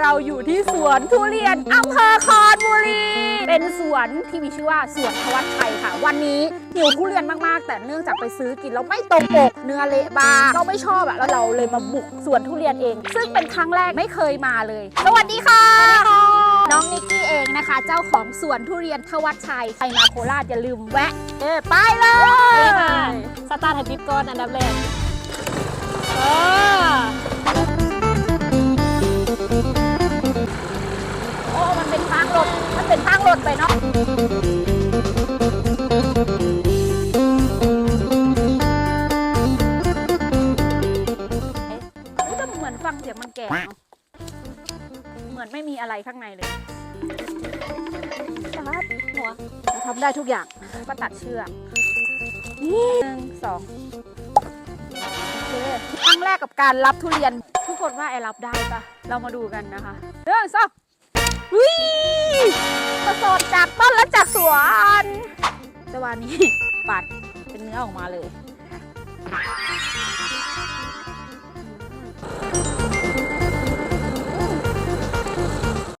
เราอยู่ที่สวนทุเรียนอำเภอคอนบุรี เป็นสวนที่มีชื่อว่าสวนทวัชชัยค่ะ วันนี้หิวทุเรียนมากๆ แต่เนื่องจากไปซื้อกินแล้วไม่ตรงปกเนื้อเละบางเราไม่ชอบอะแล้วเราเลยมาบุกสวนทุเรียนเอง ซึ่งเป็นครั้งแรกไม่เคยมาเลย สวัสดีค่ะ น้องนิกกี้เองนะคะ เจ้าของสวนทุเรียนทวัชชัยใครมาโคราชอย่าลืมแวะเออไปเลนี่ค่ะยสตาร์ทให้ปิ๊บก่อนอันดับแรก เป็นทางรถไปเนาะเอ๊ะเหมือนฟังเสียงมันแก่เนาะเหมือนไม่มีอะไรข้างในเลยตัดหัวทำได้ทุกอย่างก็ตัดเชือกหนึ่งสองโอเคครั้งแรกกับการรับทุเรียน ทุกคนว่าไอรับได้ปะเรามาดูกันนะคะเรื่องสองวิ สดจากต้นและจากสวนแต่วันนี้ปัดเป็นเนื้อออกมาเลย